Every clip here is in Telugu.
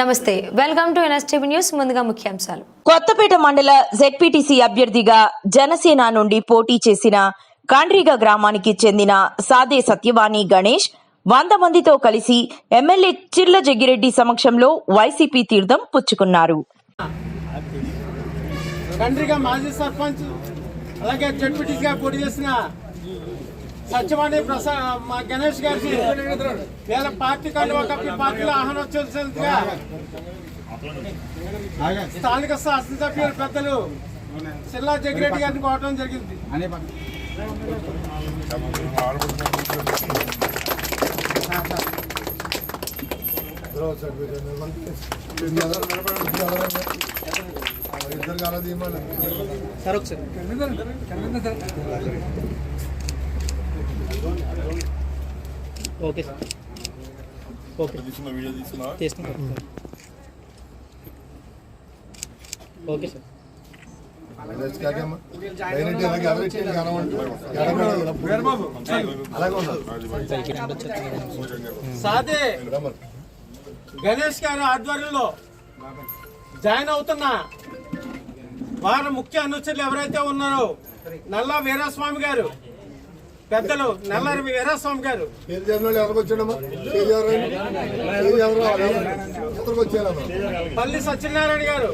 నమస్తే. వెల్కమ్ టు ఎన్ఎస్టీవీ న్యూస్ ముందుగా ముఖ్యాంశాలు. కొత్తపేట మండల జెడ్పీటీసీ అభ్యర్థిగా జనసేన నుండి పోటీ చేసిన కాండ్రిగ గ్రామానికి చెందిన సాదే సత్యవాణి గణేష్ వంద మందితో కలిసి ఎమ్మెల్యే చిర్ల జగ్గిరెడ్డి సమక్షంలో వైసీపీ తీర్థం పుచ్చుకున్నారు. కండ్రిగా మాజీ సర్పంచ్ అలాగే జడ్పీటీసీగా పోటీ చేసిన సత్యవాణి ప్రసాద్ మా గణేష్ గారికి వీళ్ళ పార్టీ కంటే ఒక పార్టీలో ఆహ్వానించాల్సిందిగా స్థానిక శాసనసభ్యుల పెద్దలు సిల్లా జగ్గిరెడ్డి గారిని కోవడం జరిగింది. ఇద్దరు కాలది ఇవ్వాలి ఓకే సార్. ఓకే. తీసుకున్న వీడియో తీసుకున్నా తీసుకుంటాం ఓకే సార్. సాదే గణేష్ గారి ఆధ్వర్యంలో జాయిన్ అవుతున్న వారి ముఖ్య అనుచరులు ఎవరైతే ఉన్నారో నల్లా వీరాస్వామి గారు పెద్దలు నల్లారి వీరాస్వామి గారు. పల్లి సత్యనారాయణ గారు.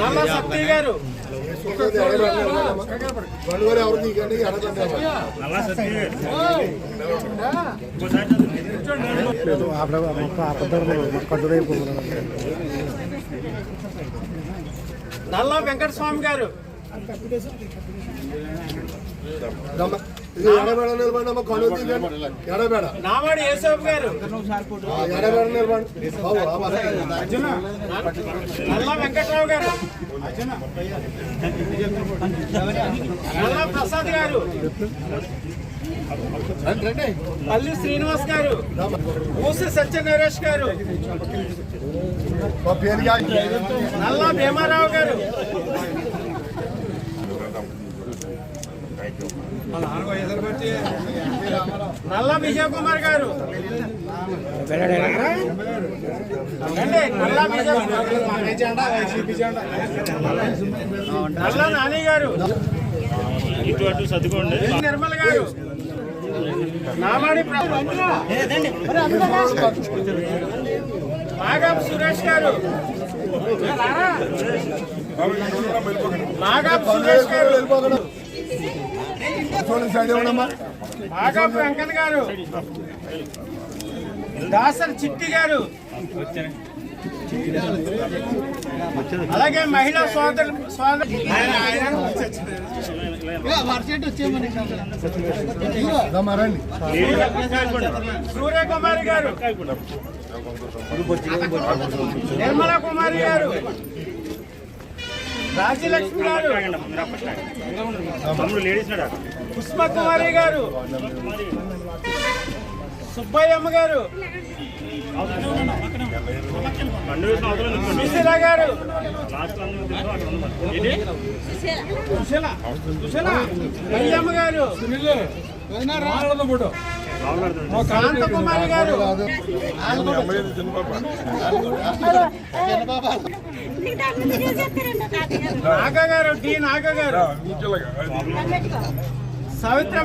నల్ల సత్య గారు. నల్ల వెంకటస్వామి గారు. ఎడబెడ నిలబండి అమ్మ కళ్ళు తీయండి. ఎడబెడ. నావాడి యేసఫ్ గారు. ఎడబెడ నిలబండి. నల్ల వెంకట్రావు గారు. నల్ల ప్రసాద్ గారు. పల్లి శ్రీనివాస్ గారు. ఊసి సత్య నరేష్ గారు. మా పేరు కాకి. నల్ల భీమారావు నల్ల విజయ్ కుమార్ గారు. నల్ల నల్ల నాని గారు. ఇటు అటు సర్దుకోండి నిర్మల్ గారు. నామాడి బాగా సురేష్ గారు. మాగాపు వెంకన్న గారు దాసరి చిట్టి గారు అలాగే మహిళా సోదరు సోదరు సూర్యకుమారి గారు. నిర్మల కుమారి గారు. పుష్ప కుమారి గారు సుబ్బయ్యమ్మ గారు. సుశీల గారు? సుశీల సుశీల అయ్యమ్మ గారు బాగున్నారు శాంత కుమారి గారు నాగ గారు డి నాగ గారు సవిత్ర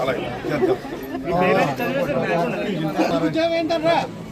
అలాగే. చేద్దాం జై అందరం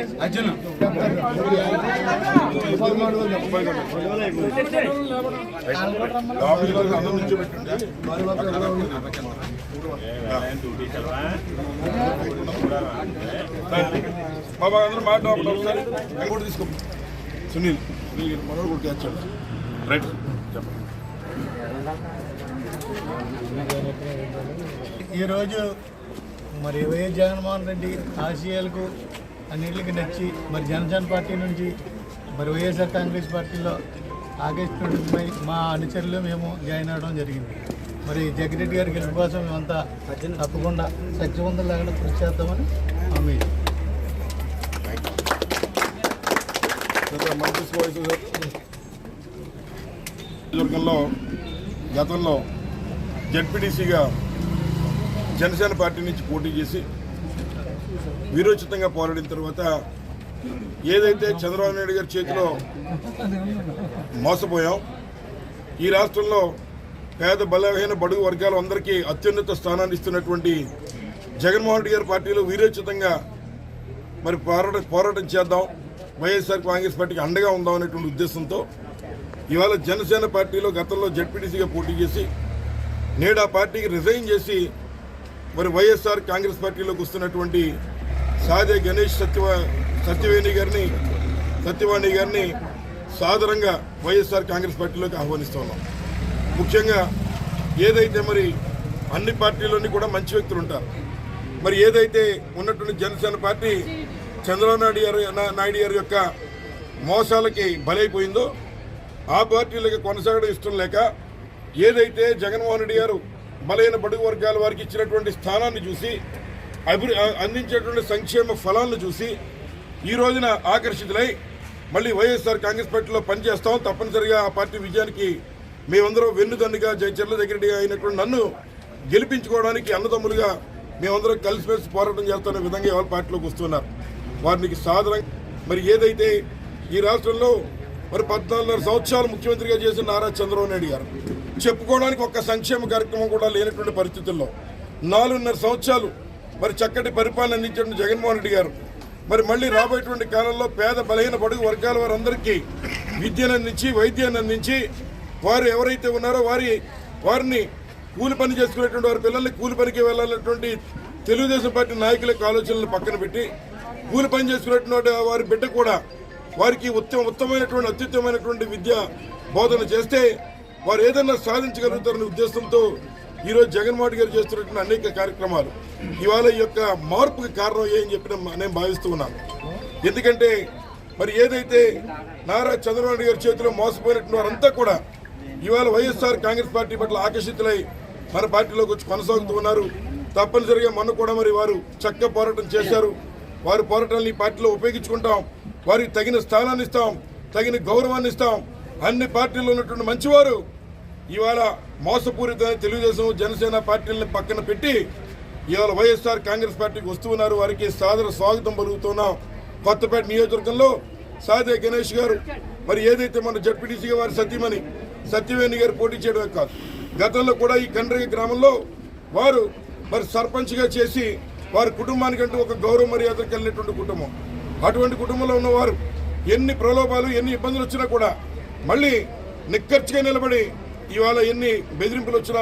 పెట్టండి బాబా అందరూ మాట ఒకసారి. ఇంకోటి తీసుకో. సునీల్. మనోడు కూడా తెచ్చాడు రైట్. చెప్పండి. ఈరోజు మరి వైఎస్ జగన్మోహన్ రెడ్డి ఆశయాలకు అన్నింటికి నచ్చి మరి జనసేన పార్టీ నుంచి మరి వైఎస్ఆర్ కాంగ్రెస్ పార్టీలో ఆగస్టు నుండి మా అనుచరులు మేము జాయిన్ అవ్వడం జరిగింది. మరి జగరెడ్డి గారి గెలుపు కోసం మేమంతా తప్పకుండా సత్యవంతం లేకుండా కృషి చేద్దామని హామీ నియోజకవర్గంలో గతంలో జడ్పీటీసీగా జనసేన పార్టీ నుంచి పోటీ చేసి వీరోచితంగా పోరాడిన తర్వాత ఏదైతే చంద్రబాబు నాయుడు గారి చేతిలో మోసపోయాం ఈ రాష్ట్రంలో పేద బలహీన బడుగు వర్గాలు అందరికీ అత్యున్నత స్థానాన్ని ఇస్తున్నటువంటి జగన్మోహన్ రెడ్డి గారి పార్టీలో వీరోచితంగా మరి పోరాట పోరాటం చేద్దాం వైఎస్ఆర్ కాంగ్రెస్ పార్టీకి అండగా ఉందాం అనేటువంటి ఉద్దేశంతో ఇవాళ జనసేన పార్టీలో గతంలో జడ్పీటీసీగా పోటీ చేసి నేడు ఆ పార్టీకి రిజైన్ చేసి మరి వైఎస్ఆర్ కాంగ్రెస్ పార్టీలోకి వస్తున్నటువంటి సాదే గణేష్ సత్యవ సత్యవేణి గారిని సత్యవాణి గారిని సాదరంగా వైఎస్ఆర్ కాంగ్రెస్ పార్టీలోకి ఆహ్వానిస్తున్నాం ముఖ్యంగా ఏదైతే మరి అన్ని పార్టీలోని కూడా మంచి వ్యక్తులు ఉంటారు. మరి ఏదైతే ఉన్నటువంటి జనసేన పార్టీ చంద్రబాబు నాయుడు గారు నా- నాయుడు గారి యొక్క మోసాలకి బలైపోయిందో ఆ పార్టీలకి కొనసాగడం ఇష్టం లేక ఏదైతే జగన్మోహన్ రెడ్డి గారు బలైన బడుగు వర్గాల వారికి ఇచ్చినటువంటి స్థానాన్ని చూసి అభివృ అందించేటువంటి సంక్షేమ ఫలాలను చూసి ఈ రోజున ఆకర్షితులై మళ్ళీ వైఎస్ఆర్ కాంగ్రెస్ పార్టీలో పనిచేస్తాం. తప్పనిసరిగా ఆ పార్టీ విజయానికి మేమందరం వెన్నుదన్నుగా జయచర్ల దగ్గర అయినటువంటి నన్ను గెలిపించుకోవడానికి అన్నదమ్ములుగా మేమందరం కలిసిమెలిసి పోరాటం చేస్తున్న విధంగా ఎవరి పార్టీలోకి వస్తున్నారు. వారికి సాధారణ మరి ఏదైతే ఈ రాష్ట్రంలో మరి పద్నాలుగున్నర సంవత్సరాలు ముఖ్యమంత్రిగా చేసిన నారా చంద్రబాబు నాయుడు గారు చెప్పుకోవడానికి ఒక్క సంక్షేమ కార్యక్రమం కూడా లేనటువంటి పరిస్థితుల్లో నాలుగున్నర సంవత్సరాలు మరి చక్కటి పరిపాలన అందించిన జగన్మోహన్ రెడ్డి గారు. మరి మళ్ళీ రాబోయేటువంటి కాలంలో పేద బలహీన బడుగు వర్గాల వారందరికీ విద్యను అందించి వైద్యాన్ని అందించి వారు ఎవరైతే ఉన్నారో వారి వారిని కూలి పని చేసుకునేటువంటి వారి పిల్లల్ని కూలి పనికి వెళ్ళాలన్నటువంటి తెలుగుదేశం పార్టీ నాయకుల ఆలోచనలు పక్కన పెట్టి కూలి పని చేసుకునేటువంటి వారి బిడ్డ కూడా వారికి ఉత్తమ ఉత్తమమైనటువంటి అత్యుత్తమైనటువంటి విద్య బోధన చేస్తే వారు ఏదైనా సాధించగలుగుతారనే ఉద్దేశంతో ఈరోజు జగన్మోహన్ గారు చేస్తున్నటువంటి అనేక కార్యక్రమాలు. ఇవాళ ఈ యొక్క మార్పుకి కారణం ఏ అని చెప్పి నేను- నేను భావిస్తూ ఉన్నాను. ఎందుకంటే మరి ఏదైతే నారా చంద్రబాబు నాయుడు గారి చేతిలో మోసపోయినటువంటి వారంతా కూడా ఇవాళ వైఎస్ఆర్ కాంగ్రెస్ పార్టీ పట్ల ఆకర్షితులై మన పార్టీలోకి వచ్చి కొనసాగుతూ ఉన్నారు. తప్పనిసరిగా మొన్న కూడా మరి వారు చక్క పోరాటం చేశారు. వారి పోరాటాన్ని ఈ పార్టీలో ఉపయోగించుకుంటాం. వారికి తగిన స్థానాన్ని ఇస్తాం. తగిన గౌరవాన్ని ఇస్తాం. అన్ని పార్టీల్లో ఉన్నటువంటి మంచివారు ఇవాళ మోసపూరితమైన తెలుగుదేశం జనసేన పార్టీలను పక్కన పెట్టి ఇవాళ వైఎస్ఆర్ కాంగ్రెస్ పార్టీకి వస్తున్నారు. వారికి సాదర స్వాగతం పలుకుతున్నాం కొత్తపేట నియోజకవర్గంలో సాదే గణేష్ గారు. మరి ఏదైతే మన జడ్పీటీసీగా వారి సత్యమని సత్యవేణి గారు పోటీ చేయడమే కాదు గతంలో కూడా ఈ కండ్రగ గ్రామంలో వారు మరి సర్పంచ్గా చేసి వారి కుటుంబానికంటూ ఒక గౌరవ మర్యాద కలిగినటువంటి కుటుంబం. అటువంటి కుటుంబంలో ఉన్నవారు ఎన్ని ప్రలోభాలు ఎన్ని ఇబ్బందులు వచ్చినా కూడా మళ్ళీ నిక్కర్చిగా నిలబడి ఇవాళ ఎన్ని బెదిరింపులు వచ్చినా